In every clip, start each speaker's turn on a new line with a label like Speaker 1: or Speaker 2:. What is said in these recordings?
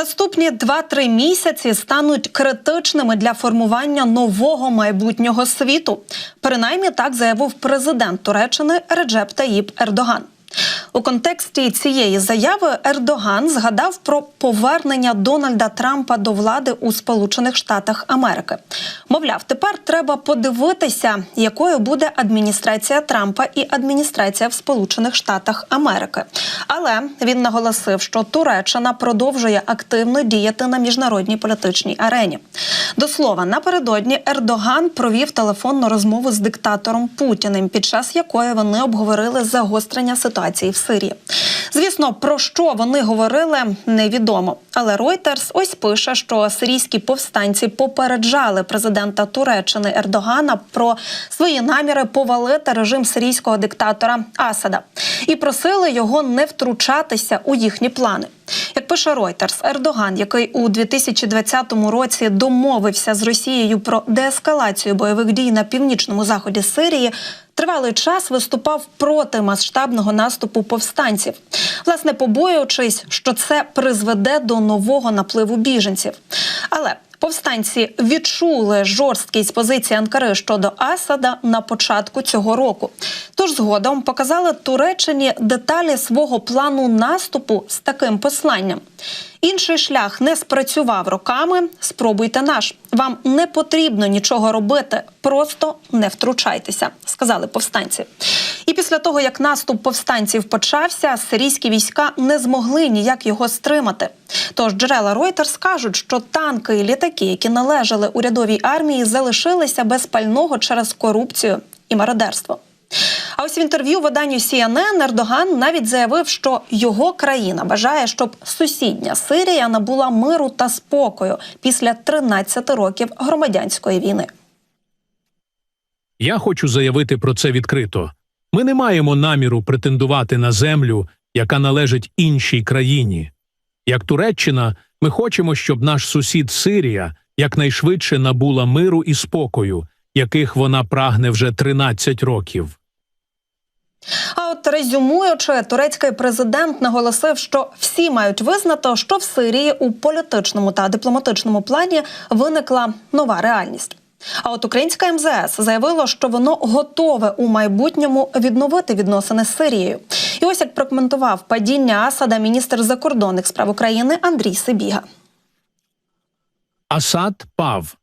Speaker 1: Наступні 2-3 місяці стануть критичними для формування нового майбутнього світу. Принаймні так заявив президент Туреччини Реджеп Таїп Ердоган. У контексті цієї заяви Ердоган згадав про повернення Дональда Трампа до влади у Сполучених Штатах Америки. Мовляв, тепер треба подивитися, якою буде адміністрація Трампа і адміністрація в Сполучених Штатах Америки. Але він наголосив, що Туреччина продовжує активно діяти на міжнародній політичній арені. До слова, напередодні Ердоган провів телефонну розмову з диктатором Путіним, під час якої вони обговорили загострення ситуації в Сирії. Звісно, про що вони говорили, невідомо. Але Reuters ось пише, що сирійські повстанці попереджали президента Туреччини Ердогана про свої наміри повалити режим сирійського диктатора Асада і просили його не втручатися у їхні плани. Як пише Reuters, Ердоган, який у 2020 році домовився з Росією про деескалацію бойових дій на північному заході Сирії, тривалий час виступав проти масштабного наступу повстанців, власне побоюючись, що це призведе до нового напливу біженців. Але Повстанці відчули жорсткість позиції Анкари щодо Асада на початку цього року. Тож згодом показали Туреччині деталі свого плану наступу з таким посланням. Інший шлях не спрацював роками. Спробуйте наш. Вам не потрібно нічого робити, просто не втручайтеся, сказали повстанці. І після того, як наступ повстанців почався, сирійські війська не змогли ніяк його стримати. Тож джерела Reuters кажуть, що танки і літаки, які належали урядовій армії, залишилися без пального через корупцію і мародерство. А ось в інтерв'ю виданню CNN Ердоган навіть заявив, що його країна бажає, щоб сусідня Сирія набула миру та спокою після 13 років громадянської війни.
Speaker 2: Я хочу заявити про це відкрито. Ми не маємо наміру претендувати на землю, яка належить іншій країні. Як Туреччина, ми хочемо, щоб наш сусід Сирія якнайшвидше набула миру і спокою, яких вона прагне вже 13 років.
Speaker 1: А от резюмуючи, турецький президент наголосив, що всі мають визнати, що в Сирії у політичному та дипломатичному плані виникла нова реальність. А от українська МЗС заявило, що воно готове у майбутньому відновити відносини з Сирією. І ось як прокоментував падіння Асада міністр закордонних справ України Андрій Сибіга.
Speaker 2: Асад пав.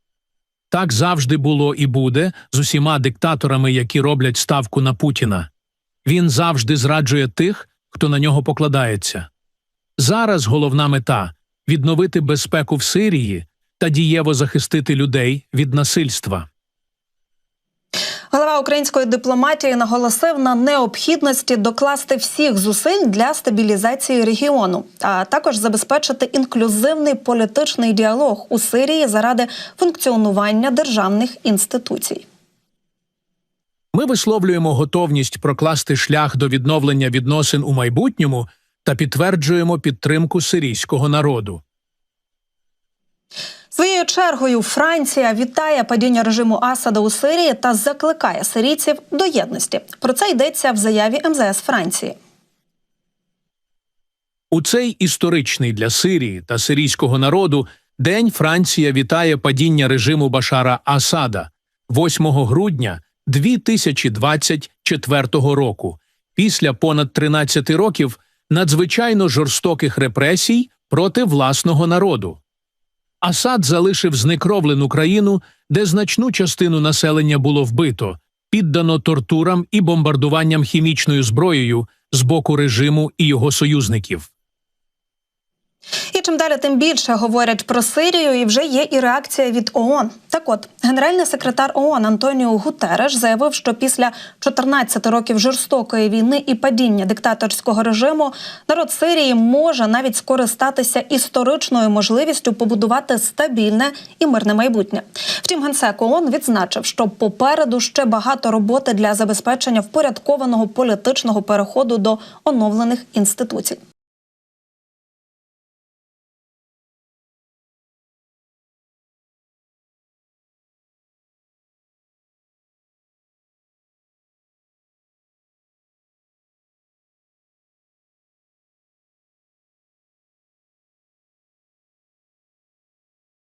Speaker 2: Так завжди було і буде з усіма диктаторами, які роблять ставку на Путіна. Він завжди зраджує тих, хто на нього покладається. Зараз головна мета відновити безпеку в Сирії та дієво захистити людей від насильства.
Speaker 1: Голова української дипломатії наголосив на необхідності докласти всіх зусиль для стабілізації регіону, а також забезпечити інклюзивний політичний діалог у Сирії заради функціонування державних інституцій.
Speaker 2: Ми висловлюємо готовність прокласти шлях до відновлення відносин у майбутньому та підтверджуємо підтримку сирійського народу.
Speaker 1: Своєю чергою Франція вітає падіння режиму Асада у Сирії та закликає сирійців до єдності. Про це йдеться в заяві МЗС Франції.
Speaker 2: У цей історичний для Сирії та сирійського народу день Франція вітає падіння режиму Башара Асада 8 грудня 2024 року, після понад 13 років надзвичайно жорстоких репресій проти власного народу. Асад залишив знекровлену країну, де значну частину населення було вбито, піддано тортурам і бомбардуванням хімічною зброєю з боку режиму і його союзників.
Speaker 1: І чим далі, тим більше говорять про Сирію, і вже є і реакція від ООН. Так от, генеральний секретар ООН Антоніо Гутереш заявив, що після 14 років жорстокої війни і падіння диктаторського режиму народ Сирії може навіть скористатися історичною можливістю побудувати стабільне і мирне майбутнє. Втім, генсек ООН відзначив, що попереду ще багато роботи для забезпечення впорядкованого політичного переходу до оновлених інституцій.